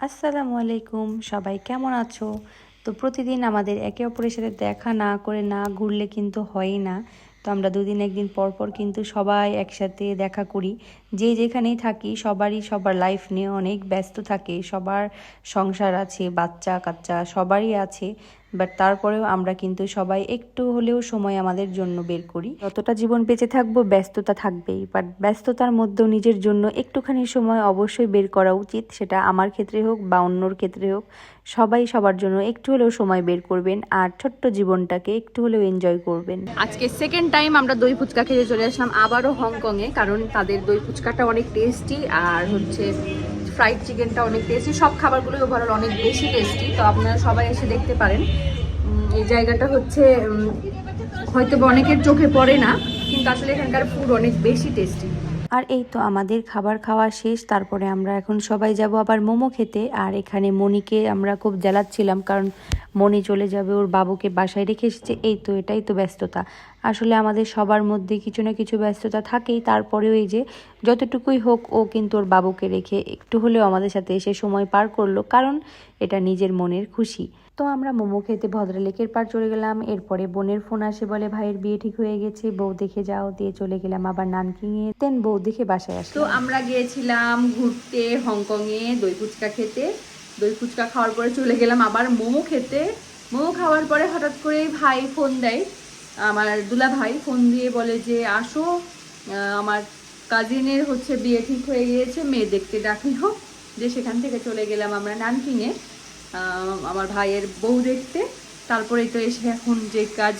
আসসালামু আলাইকুম, সবাই কেমন আছো? তো প্রতিদিন আমাদের একে অপরের সাথে দেখা না করে না ঘুরলে কিন্তু হয়ই না। তো আমরা দুদিন একদিন পরপর পর কিন্তু সবাই একসাথে দেখা করি। যে যেখানেই থাকি, সবারই সবার লাইফ নিয়ে অনেক ব্যস্ত থাকে। সবার সংসার আছে বাচ্চা কাচ্চা সবারই আছে। বাট তারপরেও আমরা কিন্তু সবাই একটু হলেও সময় আমাদের জন্য বের করি। যতটা জীবন বেঁচে থাকব, ব্যস্ততা থাকবেই। বাট ব্যস্ততার মধ্যেও নিজের জন্য একটুখানি সময় অবশ্যই বের করা উচিত। সেটা আমার ক্ষেত্রে হোক বা অন্যর ক্ষেত্রে হোক, সবাই সবার জন্য একটু হলেও সময় বের করবেন আর ছোট্ট জীবনটাকে একটু হলেও এনজয় করবেন। আজকে সেকেন্ড টাইম আমরা দই ফুচকা খেতে চলে আসলাম আবারও হংকংয়ে কারণ তাদের দই ফুচকাটা অনেক টেস্টি আর হচ্ছে ফ্রাইড চিকেনটা অনেক টেস্টি সব খাবারগুলোই ওভারঅল অনেক বেশি টেস্টি তো আপনারা সবাই এসে দেখতে পারেন। এই জায়গাটা হচ্ছে হয়তো অনেকের চোখে পড়ে না, কিন্তু আসলে এখানকার ফুড অনেক বেশি টেস্টি আর এই তো আমাদের খাবার খাওয়া শেষ, তারপরে আমরা এখন সবাই যাব আবার মোমো খেতে। আর এখানে মনিকে আমরা খুব জ্বালাচ্ছিলাম, কারণ মনি চলে যাবে, ওর বাবুকে বাসায় রেখে এসেছে। এই তো, এটাই তো ব্যস্ততা। আসলে আমাদের সবার মধ্যে কিছু না কিছু ব্যস্ততা থাকেই, তারপরেও এই যে যতটুকুই হোক ও কিন্তু ওর বাবুকে রেখে একটু হলেও আমাদের সাথে এসে সময় পার করল, কারণ এটা নিজের মনের খুশি। তো আমরা মোমো খেতে ভদ্রলেকের পার চলে গেলাম, এরপরে বোনের ফোন আসে বলে, ভাইয়ের বিয়ে ঠিক হয়ে গেছে, বউ দেখে যাও। দিয়ে চলে গেলাম আবার নানকিংয়ে। দেন বউ দেখে বাসায় আসি তো আমরা গিয়েছিলাম ঘুরতে হংকংয়ে দই ফুচকা খেতে। দই ফুচকা খাওয়ার পরে চলে গেলাম আবার মোমো খেতে। মোমো খাওয়ার পরে হঠাৎ করে ভাই ফোন দেয়। আমার দুলা ভাই ফোন দিয়ে বলে যে আসো আমার কাজিনের হচ্ছে বিয়ে ঠিক হয়ে গিয়েছে মেয়ে দেখতে ডাকলো যে সেখান থেকে চলে গেলাম আমরা নানকিংয়ে আমার ভাইয়ের বউ দেখতে। তারপরে তো এসে এখন যে কাজ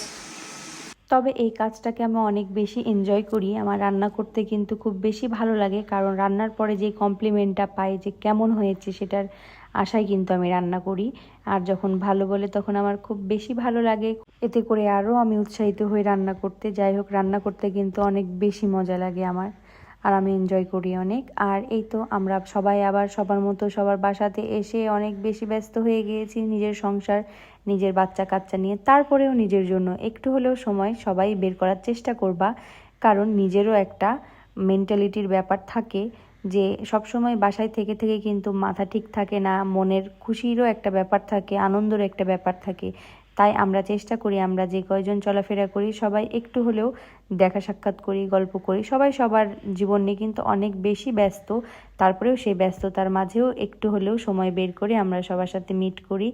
তবে এই কাজটাকে আমি অনেক বেশি এনজয় করি। আমার রান্না করতে কিন্তু খুব বেশি ভালো লাগে, কারণ রান্নার পরে যে কমপ্লিমেন্টটা পাই, যে কেমন হয়েছে সেটার আশায় কিন্তু আমি রান্না করি। আর যখন ভালো বলে তখন আমার খুব বেশি ভালো লাগে। এতে করে আরও আমি উৎসাহিত হয়ে রান্না করতে। যাই হোক, রান্না করতে কিন্তু অনেক বেশি মজা লাগে আমার। আর আমি এনজয় করি অনেক। আর এই তো আমরা সবাই আবার সবার মতো সবার বাসাতে এসে অনেক বেশি ব্যস্ত হয়ে গিয়েছি নিজের সংসার, নিজের বাচ্চা কাচ্চা নিয়ে। তারপরেও নিজের জন্য একটু হলেও সময় সবাই বের করার চেষ্টা করবা। কারণ নিজেরও একটা মেন্টালিটির ব্যাপার থাকে যে সবসময় বাসায় থেকে থেকে কিন্তু মাথা ঠিক থাকে না, মনের খুশিরও একটা ব্যাপার থাকে, আনন্দের একটা ব্যাপার থাকে। তাই আমরা চেষ্টা করি, আমরা যে কয়জন চলাফেরা করি, সবাই একটু হলেও দেখা সাক্ষাৎ করি, গল্প করি। সবাই সবার জীবন নিয়ে কিন্তু অনেক বেশি ব্যস্ত, তারপরেও সেই ব্যস্ততার মাঝেও একটু হলেও সময় বের করে আমরা সবার সাথে মিট করি,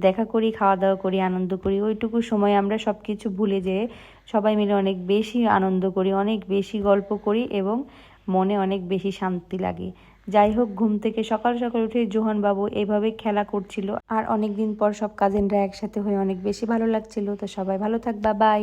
দেখা করি খাওয়া দাওয়া করি, আনন্দ করি। ওইটুকু সময় আমরা সব কিছু ভুলে যেয়ে সবাই মিলে অনেক বেশি আনন্দ করি, অনেক বেশি গল্প করি এবং মনে অনেক বেশি শান্তি লাগে। যাই হোক ঘুম থেকে সকাল সকাল উঠে জোহান বাবু এইভাবে খেলা করছিল। আর অনেকদিন পর সব কাজিনরা একসাথে হয়ে অনেক বেশি ভালো লাগছিল। তো সবাই ভালো থাকবা, বাই।